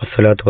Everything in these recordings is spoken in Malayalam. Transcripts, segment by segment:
വസ്സലാത്തു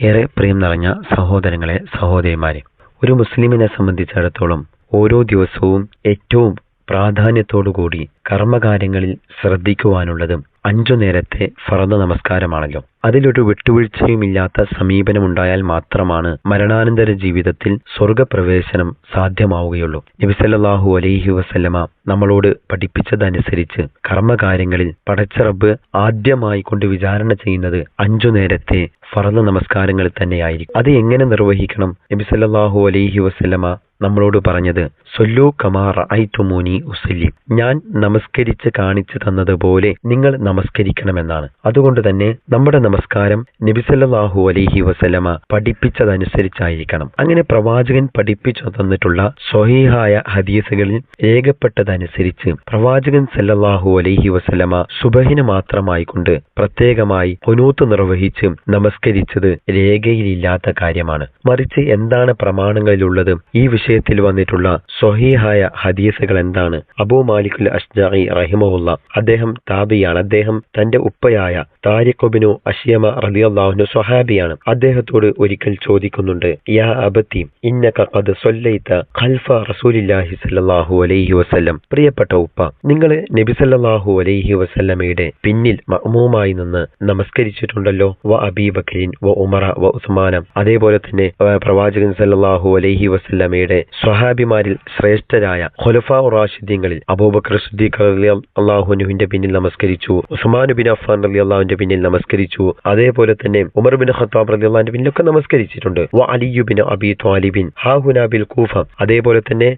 ഏറെ പ്രിയം നിറഞ്ഞ സഹോദരങ്ങളെ സഹോദരിമാരെ ഒരു മുസ്ലിമിനെ സംബന്ധിച്ചിടത്തോളം ഓരോ ദിവസവും ഏറ്റവും പ്രാധാന്യത്തോടുകൂടി കർമ്മകാര്യങ്ങളിൽ ശ്രദ്ധിക്കുവാനുള്ളത് അഞ്ചു നേരത്തെ ഫറദ് നമസ്കാരമാണല്ലോ. അതിലൊരു വിട്ടുവീഴ്ചയുമില്ലാത്ത സമീപനമുണ്ടായാൽ മാത്രമാണ് മരണാനന്തര ജീവിതത്തിൽ സ്വർഗപ്രവേശനം സാധ്യമാവുകയുള്ളൂ. നബിസല്ലാഹു അലൈഹി വസല്ലമ നമ്മളോട് പഠിപ്പിച്ചതനുസരിച്ച് കർമ്മകാര്യങ്ങളിൽ പടച്ചറബ് ആദ്യമായി കൊണ്ട് വിചാരണ ചെയ്യുന്നത് അഞ്ചു നേരത്തെ ഫറദ് നമസ്കാരങ്ങൾ തന്നെയായിരിക്കും. അത് എങ്ങനെ നിർവഹിക്കണം? നബിസല്ലാഹു അലൈഹി വസല്ലമ നമ്മളോട് പറഞ്ഞത് സൊല്ലു കമാർ ഐത്തുമൂനി ഉസല്ലി. ഞാൻ നമസ്കരിച്ച് കാണിച്ചു തന്നതുപോലെ നിങ്ങൾ നമസ്കരിക്കണമെന്നാണ്. അതുകൊണ്ട് തന്നെ നമ്മുടെ നമസ്കാരം നബിസല്ലാഹു അലഹി വസലമ പഠിപ്പിച്ചതനുസരിച്ചായിരിക്കണം. അങ്ങനെ പ്രവാചകൻ പഠിപ്പിച്ചു തന്നിട്ടുള്ള സ്വഹീഹായ ഹദീസുകളിൽ രേഖപ്പെട്ടതനുസരിച്ച് പ്രവാചകൻ സല്ലാഹു അലഹി വസലമ സുബഹിന് മാത്രമായിക്കൊണ്ട് പ്രത്യേകമായി ഹുനൂത്ത് നിർവഹിച്ച് നമസ്കരിച്ചത് രേഖയിലില്ലാത്ത കാര്യമാണ്. മറിച്ച് എന്താണ് പ്രമാണങ്ങളിലുള്ളത്? ഈ വിഷയത്തിൽ വന്നിട്ടുള്ള സ്വഹീഹായ ഹദീസുകൾ എന്താണ് അബൂ മാലിക്കുൽ അഷ്ജായി റഹിമുല്ല അദ്ദേഹം താബിയാണ് അദ്ദേഹം തന്റെ ഉപ്പയായ താരിഖുബിനു അഷിയമ റലിയല്ലാഹുനു സ്വഹാബിയാണ്. അദ്ദേഹത്തോട് ഒരിക്കൽ ചോദിക്കുന്നുണ്ട് യാ അബത്തി ഇന്നക ഖദ് സൊല്ലൈത ഖൽഫ റസൂലില്ലാഹി സല്ലാഹു അലൈഹി വസല്ലം. പ്രിയപ്പെട്ട ഉപ്പ നിങ്ങൾ നബിസല്ലാഹു അലൈഹി വസല്ലമയുടെ പിന്നിൽ മഅമൂമായി നിന്ന് നമസ്കരിച്ചിട്ടുണ്ടല്ലോ. വ അബീ ബക്രീൻ വ ഉമറ വ ഉസ്മാനം. അതേപോലെ തന്നെ പ്രവാചകൻ സല്ലാഹു അലൈഹി വസല്ലമയുടെ സ്വഹാബിമാരിൽ ശ്രേഷ്ഠരായ ഖുലഫ റാഷിദീങ്ങളിൽ അബൂബക്കർ സിദ്ദീഖ് അള്ളാഹുനുവിന്റെ പിന്നിൽ നമസ്കരിച്ചു. ഉസ്മാൻ ബിൻ അഫ്ഫാൻ അലി അള്ളാഹുവിന്റെ പിന്നിൽ നമസ്കരിച്ചു. അതേപോലെ തന്നെ ഉമർ ബിൻ ഖത്താബ് അലി അള്ളാഹിന്റെ പിന്നിലൊക്കെ നമസ്കരിച്ചിട്ടുണ്ട്. വ അലിയു ബിൻ അബി ത്വാലിബിൻ. ഹാഹുന ബിൽ കൂഫ. അതേപോലെ തന്നെ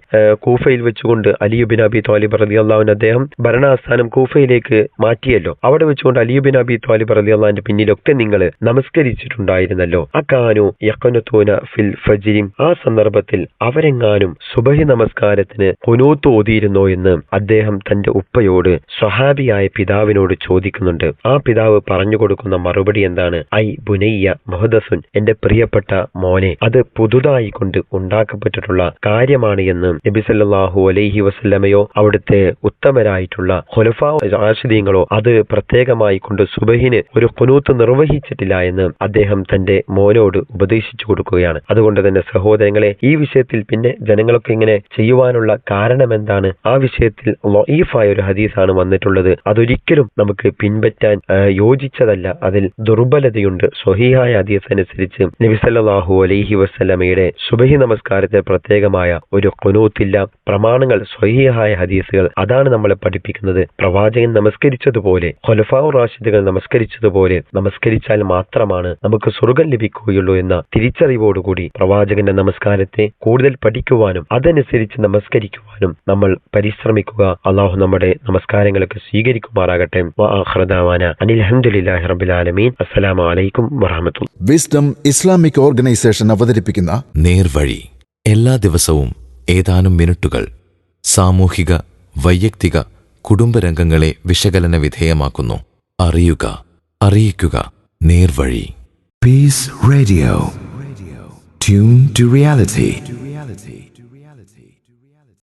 കൂഫയിൽ വെച്ചുകൊണ്ട് Aliyu bin Abi Talib Ali അള്ളാഹുവിന് അദ്ദേഹം ഭരണാസ്ഥാനം കൂഫയിലേക്ക് മാറ്റിയല്ലോ. അവിടെ വെച്ചുകൊണ്ട് Aliyu bin Abi Talib Ali അള്ളാഹിന്റെ പിന്നിലൊക്കെ നിങ്ങൾ നമസ്കരിച്ചിട്ടുണ്ടായിരുന്നല്ലോ. അക്കാനു യക്കനത്തോന ഫിൽ ഫജിരിം. ആ സന്ദർഭത്തിൽ അവരെങ്ങാനും സുബഹി നമസ്കാരത്തിന് ഓതിയിരുന്നോ എന്ന് അദ്ദേഹം തന്റെ ഉപ്പയോട് സ്വഹാബിയായ പിതാവിനോട് ചോദിക്കുന്നുണ്ട്. ആ പിതാവ് പറഞ്ഞു കൊടുക്കുന്ന മറുപടി എന്താണ്? ഐ ബുനയ്യ മുഹദസുൻ എന്റെ പ്രിയപ്പെട്ട മോനെ അത് പുതുതായി കൊണ്ട് ഉണ്ടാക്കപ്പെട്ടിട്ടുള്ള കാര്യമാണ് എന്ന് നബിസല്ലാഹു അലൈഹി വസല്ലമയോ അവിടുത്തെ ഉത്തമരായിട്ടുള്ള ഹൊലഫാ റാഷിദീങ്ങളോ അത് പ്രത്യേകമായി കൊണ്ട് സുബഹിന് ഒരു കുനൂത്ത് നിർവഹിച്ചിട്ടില്ല എന്ന് അദ്ദേഹം തന്റെ മോനോട് ഉപദേശിച്ചു കൊടുക്കുകയാണ്. അതുകൊണ്ട് തന്നെ സഹോദരങ്ങളെ ഈ വിഷയത്തിൽ പിന്നെ ജനങ്ങളൊക്കെ ഇങ്ങനെ ചെയ്യുവാനുള്ള കാരണം എന്താണ് ആ വിഷയത്തിൽ ലൊയീഫായ ഒരു ഹദീസാണ് വന്നിട്ടുള്ളത്. അതൊരിക്കലും നമുക്ക് പിൻപറ്റാൻ യോജിച്ചതല്ല. അതിൽ ദുർബലതയുണ്ട്. സ്വഹീഹായ ഹദീസ് അനുസരിച്ച് നബിസല്ലാഹു അലൈഹി വസ്ലമയുടെ സുബഹി നമസ്കാരത്തെ പ്രത്യേകമായ ഒരു കൊനൂത്തില്ല പ്രമാണങ്ങൾ സ്വഹീഹായ ഹദീസുകൾ അതാണ് നമ്മളെ പഠിപ്പിക്കുന്നത്. പ്രവാചകൻ നമസ്കരിച്ചതുപോലെ ഖൊലഫാവു റാഷിദുകൾ നമസ്കരിച്ചതുപോലെ നമസ്കരിച്ചാൽ മാത്രമാണ് നമുക്ക് സ്വർഗം ലഭിക്കുകയുള്ളൂ എന്ന തിരിച്ചറിവോടുകൂടി പ്രവാചകന്റെ നമസ്കാരത്തെ കൂടുതൽ പഠിക്കുവാനും അതനുസരിച്ച് നമസ്കരിക്കുവാനും നമ്മൾ പരിശ്രമിക്കുക. അള്ളാഹു നമ്മുടെ നമസ്കാരങ്ങളൊക്കെ സ്വീകരിക്കുമാറാകട്ടെ. അനിൽഹമുല്ലാഹി റബിലാലമീൻ അസ്സലാമു അലൈക്കും വറഹമത്തുള്ള വിസ്ഡം ഇസ്ലാമിക് ഓർഗനൈസേഷൻ അവതരിപ്പിക്കുന്ന നേർവഴി. എല്ലാ ദിവസവും ഏതാനും മിനിറ്റുകൾ സാമൂഹിക വൈയക്തിക കുടുംബരംഗങ്ങളെ വിശകലന വിധേയമാക്കുന്നു. അറിയുക അറിയിക്കുക നേർവഴി. Peace radio tune to to reality